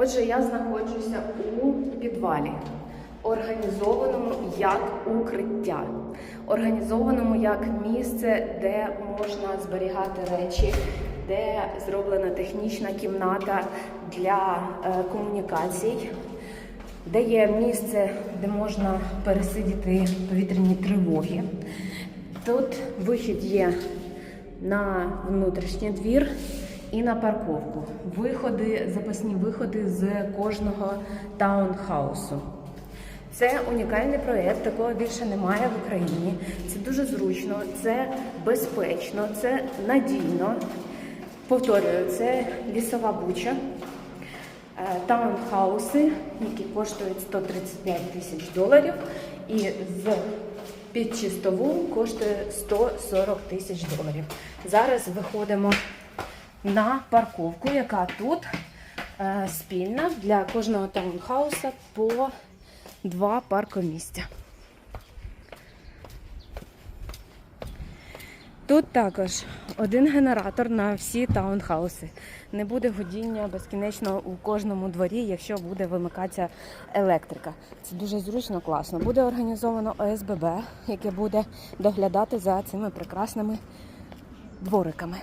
Отже, я знаходжуся у підвалі, організованому як укриття, організованому як місце, де можна зберігати речі, де зроблена технічна кімната для е, комунікацій, де є місце, де можна пересидіти повітряні тривоги. Тут вихід є на внутрішній двір і на парковку. Виходи, запасні виходи з кожного таунхаусу. Це унікальний проєкт, такого більше немає в Україні. Це дуже зручно, це безпечно, це надійно. Повторюю, це лісова буча, е, таунхауси, які коштують 135 тисяч доларів, і з під чистову коштує 140 тисяч доларів. Зараз виходимо на парковку, яка тут е, спільна для кожного таунхауса по два паркомістя. Тут також один генератор на всі таунхауси. Не буде годіння безкінечно у кожному дворі, якщо буде вимикатися електрика. Це дуже зручно, класно. Буде організовано ОСББ, яке буде доглядати за цими прекрасними двориками.